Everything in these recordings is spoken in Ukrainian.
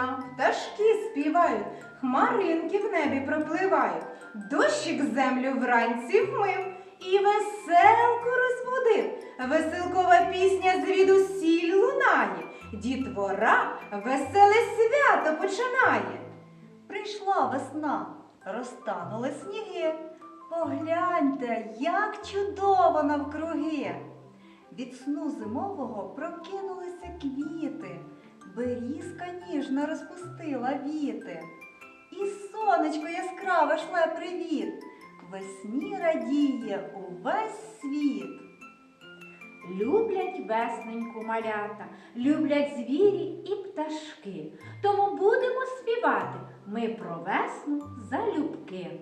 нам, пташки співають, хмаринки в небі пропливають, дощик землю вранці вмив і веселку розбудив. Веселкова пісня звідусіль лунає, дітвора веселе свято починає. Прийшла весна, розтанули сніги. Погляньте, як чудово навкруги. Від сну зимового прокинулися квіти, берізка ніжно розпустила віти. І сонечко яскраве шле привіт. К Весні радіє увесь світ. Люблять весненьку малята, люблять звірі і пташки. Тому будемо співати ми про весну залюбки.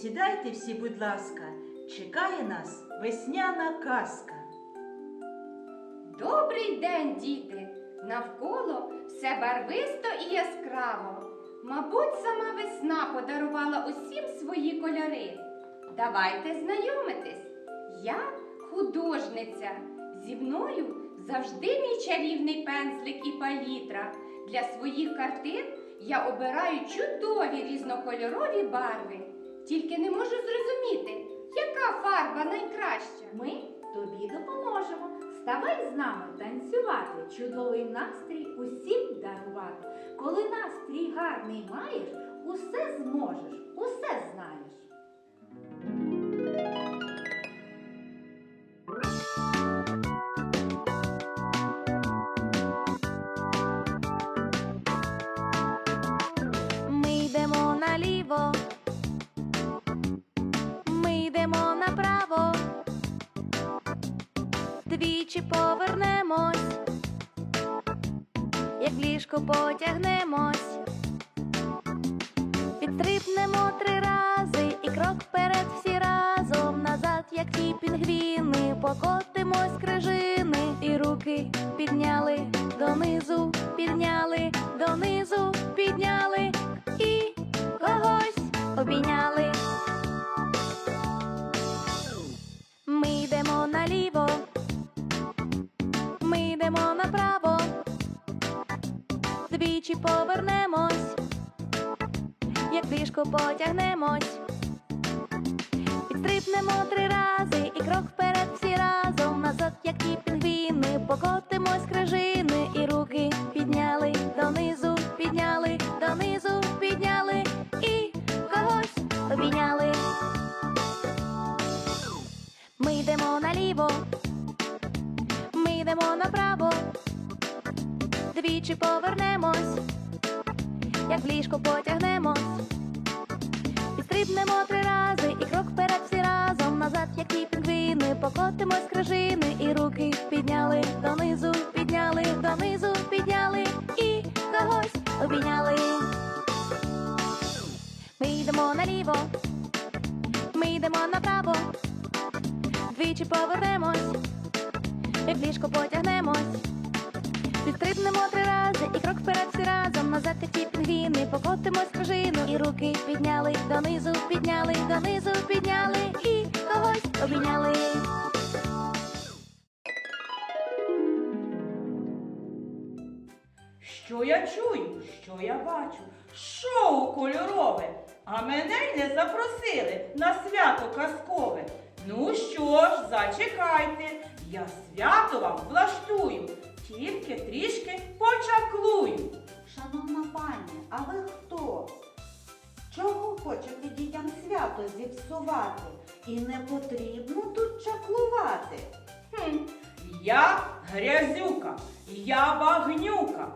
Сідайте всі, будь ласка, чекає нас весняна казка. Добрий день, діти! Навколо все барвисто і яскраво. Мабуть, сама весна подарувала усім свої кольори. Давайте знайомитись. Я художниця. Зі мною завжди мій чарівний пензлик і палітра. Для своїх картин я обираю чудові різнокольорові барви. Тільки не можу зрозуміти, яка фарба найкраща. Ми тобі допоможемо. Ставай з нами танцювати, чудовий настрій усім дарувати. Коли настрій гарний маєш, усе зможеш, усе знаєш. Ми йдемо наліво, двічі повернемось, як ліжко потягнемось, підстрибнемо три рази і крок вперед всі разом. Назад, як ті пінгвіни, покотимось крижини, і руки підняли донизу, підняли донизу, підняли. І когось обійняли. Ми йдемо наліво, ми йдемо направо, двічі повернемось, як ліжко потягнемось, підстрибнемо три рази і крок вперед всі разом. Назад, як ті пінгвіни, покотимось крижини, і руки підняли донизу, підняли донизу, підняли. І когось обійняли. Ми йдемо наліво, ми йдемо направо, двічі повернемось, як в ліжко потягнемось, і стрибнемо три рази, і крок вперед всі разом. Назад, як ті пінгвіни, покотимось крижини, і руки підняли донизу, підняли донизу, підняли. І когось обійняли. Ми йдемо наліво, ми йдемо направо, двічі повернемось, як в ліжко потягнемось. Підстрибнемо три рази і крок вперед всі разом назад ті пінгвіни, покотимось кружину і руки підняли донизу, підняли, донизу, підняли і когось обійняли. Що я чую, що я бачу? Шоу кольорове. А мене й не запросили на свято казкове. Ну що ж, зачекайте, я свято вам влаштую, тільки трішки почаклую. Шановна пані, а ви хто? Чого хочете дітям свято зіпсувати? І не потрібно тут чаклувати. Хм, я грязюка, я багнюка.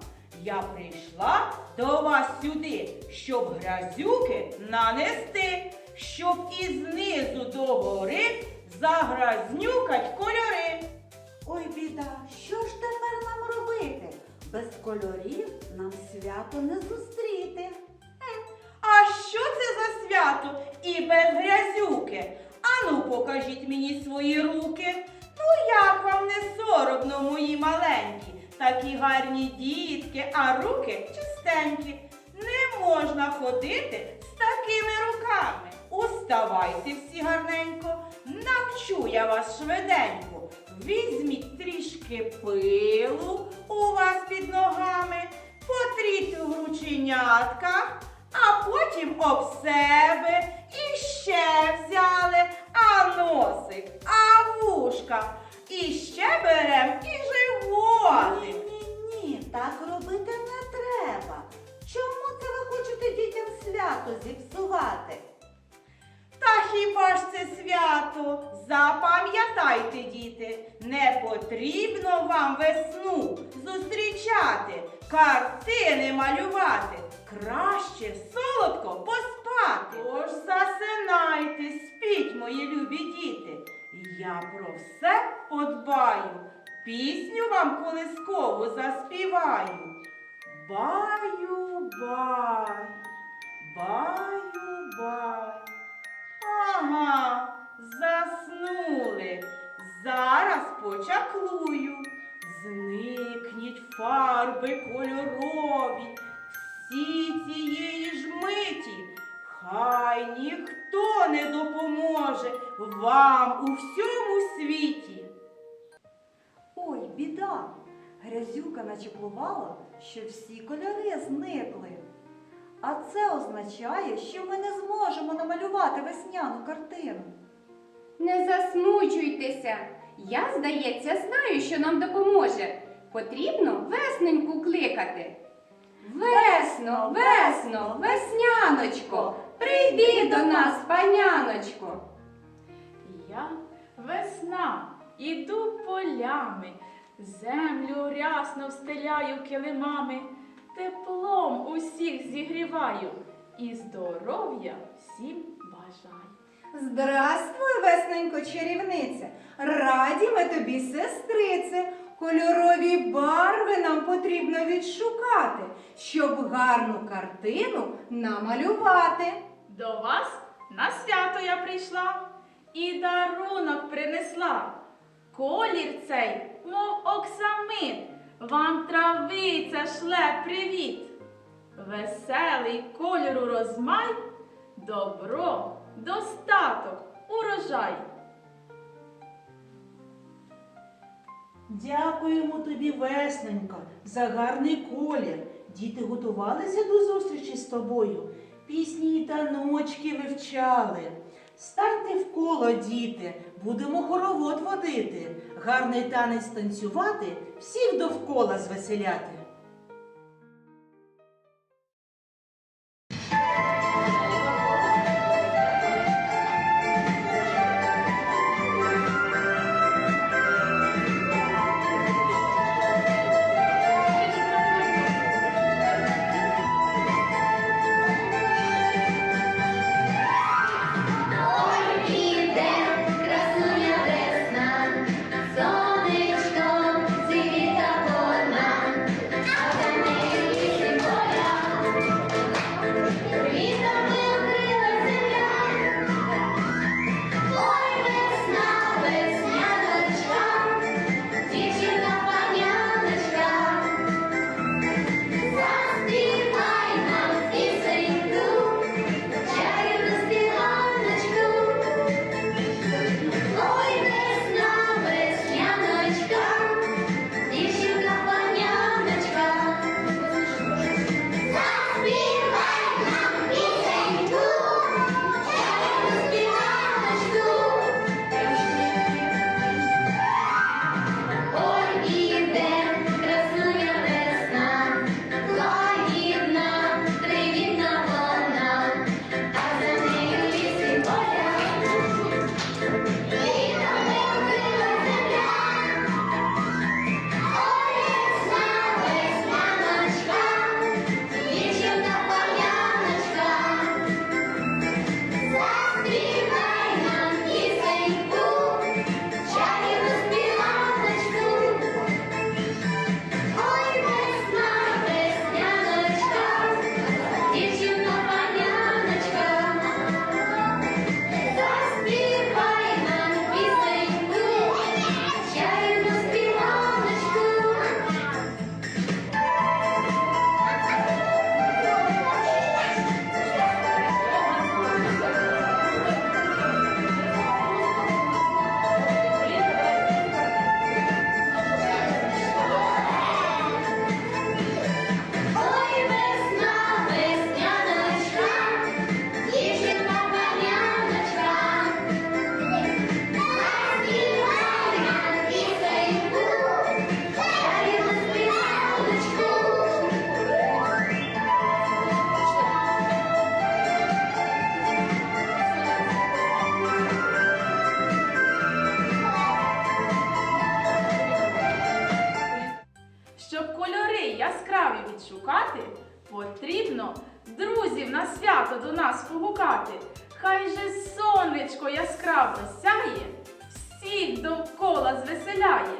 Я прийшла до вас сюди, щоб грязюки нанести, щоб і знизу до гори загразнюкать кольори. Ой, біда, що ж тепер нам робити? Без кольорів нам свято не зустріти. А що це за свято і без грязюки? Ану, покажіть мені свої руки. Ну як вам не соромно, мої маленькі, такі гарні дітки, а руки чистенькі. Не можна ходити з такими руками. Уставайте всі гарненько, навчу я вас швиденько. Візьміть трішки пилу у вас під ногами, потріть у грученятках, а потім об себе і ще взяли, а носик, а вушка. І ще берем і животик. Ні-ні-ні, так робити не треба. Чому це ви хочете дітям свято зіпсувати? Та хіба ж це свято? Запам'ятайте, діти, не потрібно вам весну зустрічати, картини малювати. Краще солодко поспати. Тож засинайте, спіть, мої любі діти. Я про все подбаю, пісню вам колискову заспіваю. Баю, бай, баю, бай. Ага, заснули. Зараз почаклую. Зникніть фарби кольорові, всі цієї ж миті. Хай ніхто не допоможе вам у всьому світі. Ой, біда! Грязюка начеплувала, що всі кольори зникли. А це означає, що ми не зможемо намалювати весняну картину. Не засмучуйтеся. Я, здається, знаю, що нам допоможе. Потрібно весненьку кликати. Весно, весно, весняночко, прийди до нас, паняночко. Я весна, іду полями, землю рясно встеляю килимами, теплом усіх зігріваю і здоров'я всім бажаю. Здравствуй, весненько чарівниця! Раді ми тобі, сестрице! Кольорові барви нам потрібно відшукати, щоб гарну картину намалювати. До вас на свято я прийшла і дарунок принесла. Колір цей, мов оксамит, вам травиця шле привіт. Веселий кольору розмай, добро, достаток, урожай. Дякуємо тобі, весненька, за гарний колір. Діти готувалися до зустрічі з тобою. Пісні й таночки вивчали. Станьте в коло, діти, будемо хоровод водити, гарний танець танцювати, всіх довкола звеселяти. свято до нас погукати, хай же сонечко яскраво сяє, всіх довкола звеселяє.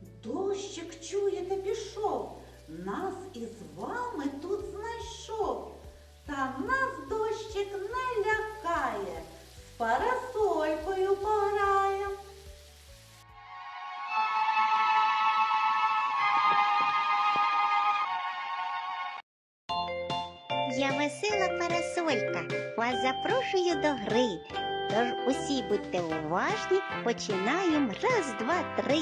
Дощик, чуєте, пішов, нас із вами тут знайшов. Та нас дощик не лякає, з парасолькою пограє. Я весела парасолька, вас запрошую до гри. Тож усі будьте уважні, починаємо раз, два, три.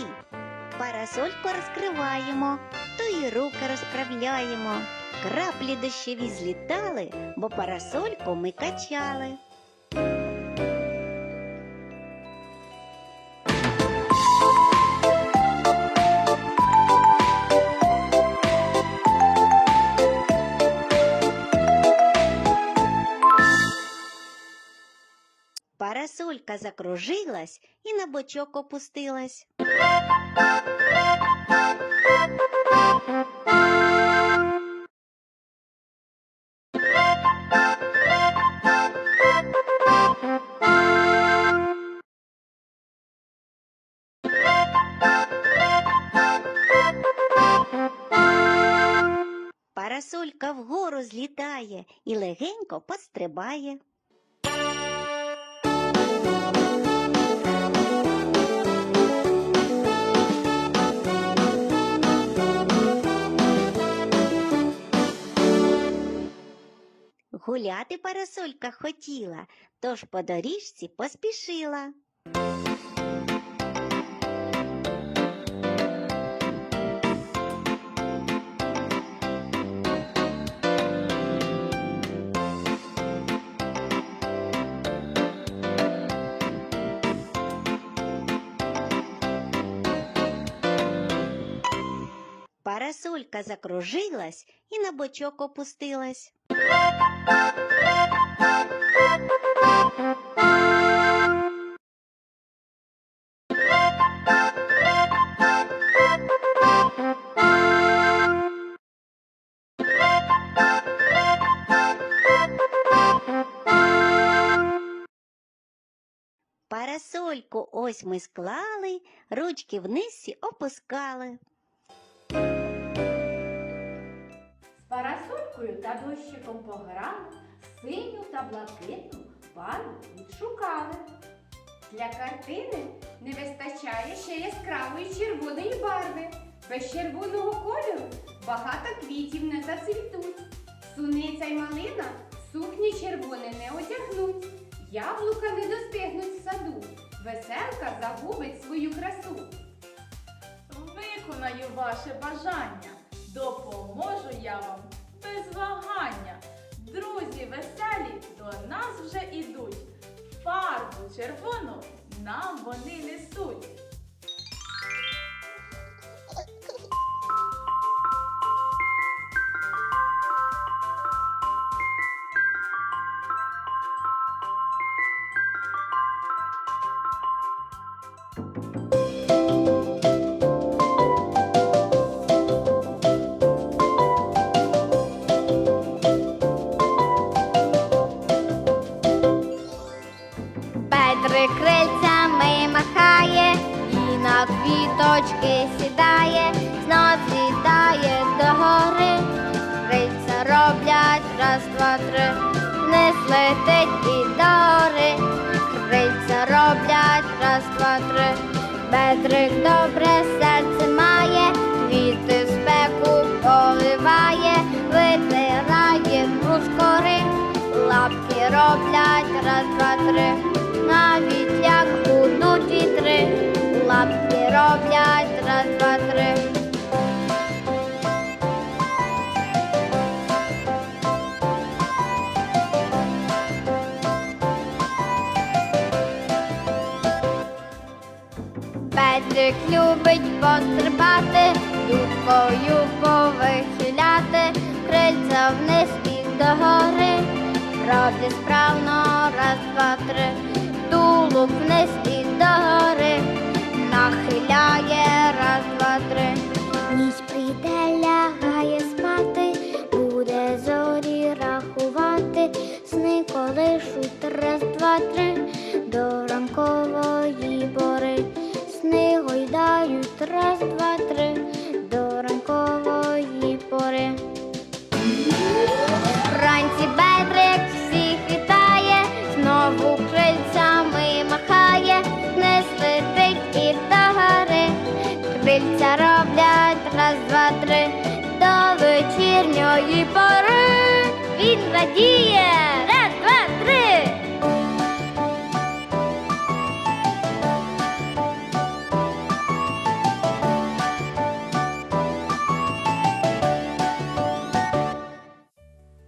Парасольку розкриваємо, то і руки розправляємо. Краплі дощові злітали, бо парасольку ми качали. Парасолька закружилась і на бочок опустилась. Парасолька вгору злітає і легенько пострибає. Гуляти парасолька хотіла, тож по доріжці поспішила. Парасолька закружилась і на бочок опустилась. Парасольку ось ми склали, ручки вниз опускали. Парасолькою та дощиком пограли, синю та блакитну барву відшукали. Для картини не вистачає ще яскравої червоної барви. Без червоного кольору багато квітів не зацвітуть. Суниця й малина сукні червоне не одягнуть. Яблука не достигнуть в саду. Веселка загубить свою красу. Виконаю ваше бажання, допоможу я вам без вагання. Друзі веселі до нас вже ідуть. фарбу червону нам вони несуть. Петрик любить пострибати, дубкою повихиляти, крильця вниз і догори. Робить справно раз, два, три, тулуб вниз і догори, Радіє, раз, два, три.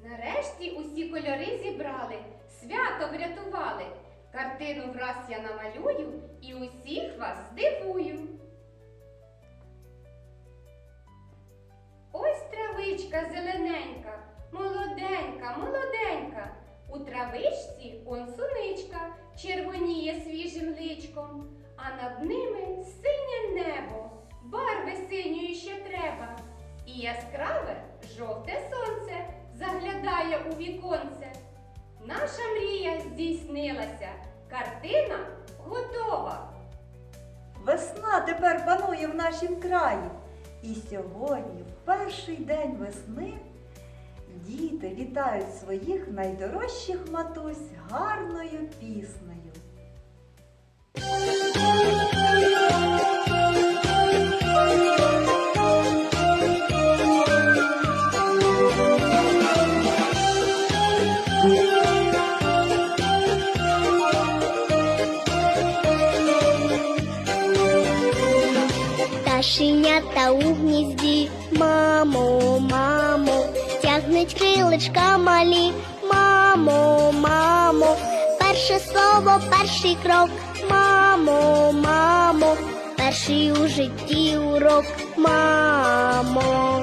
Нарешті усі кольори зібрали, свято врятували. Картину враз я намалюю і усіх вас здивую. Ось травичка зелененька, молоденька, молоденька. У травичці он суничка червоніє свіжим личком, а над ними синє небо, барви синьої ще треба. І яскраве жовте сонце заглядає у віконце. Наша мрія здійснилася, картина готова. Весна тепер панує в нашім краї. І сьогодні, в перший день весни, діти вітають своїх найдорожчих матусь гарною піснею. Пташенята у гнізді, мамо, мамо, тягнуть крилечка малі, мамо, мамо, перше слово, перший крок, мамо, мамо, перший у житті урок, мамо.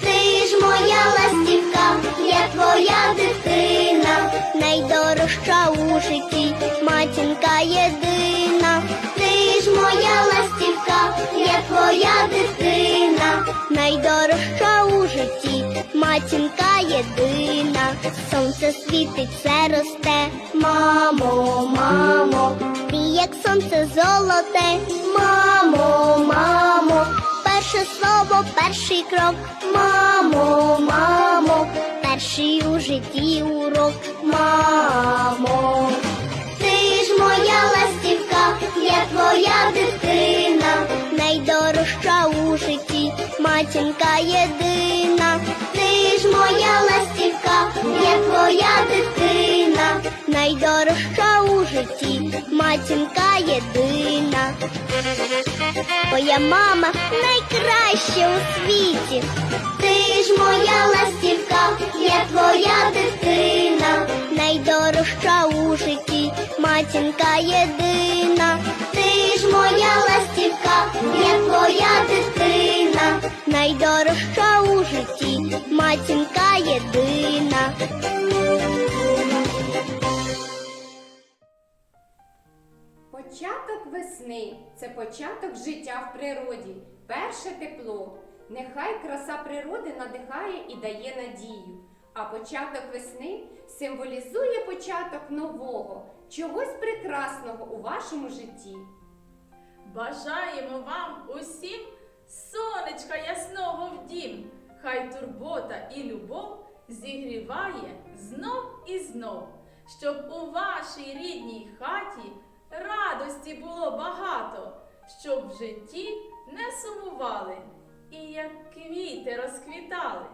Ти ж моя ластівка, я твоя дитина, найдорожча у житті, матінка єдина. Ти ж моя ластівка, я твоя дитина, найдорожча у житті, матінка єдина. Сонце світить, все росте, мамо, мамо, ти як сонце золоте, мамо, мамо, перше слово, перший крок, мамо, мамо, перший у житті урок, мамо. Ти ж моя ластівка, я твоя дитина, найдорожча у житті, матінка єдина. Моя ластівка, я твоя дитина, найдорожча у житті, матінка єдина. Твоя мама найкраща у світі. Ти ж моя ластівка, я твоя дитина, найдорожча у житті, матінка єдина. Ж моя ластівка, я твоя дитина, найдорожча у житті, матінка єдина. Початок весни це початок життя в природі, перше тепло. Нехай краса природи надихає і дає надію. А початок весни символізує початок нового, чогось прекрасного у вашому житті. Бажаємо вам усім сонечка ясного в дім. Хай турбота і любов зігріває знов і знов, щоб у вашій рідній хаті радості було багато, щоб в житті не сумували і як квіти розквітали.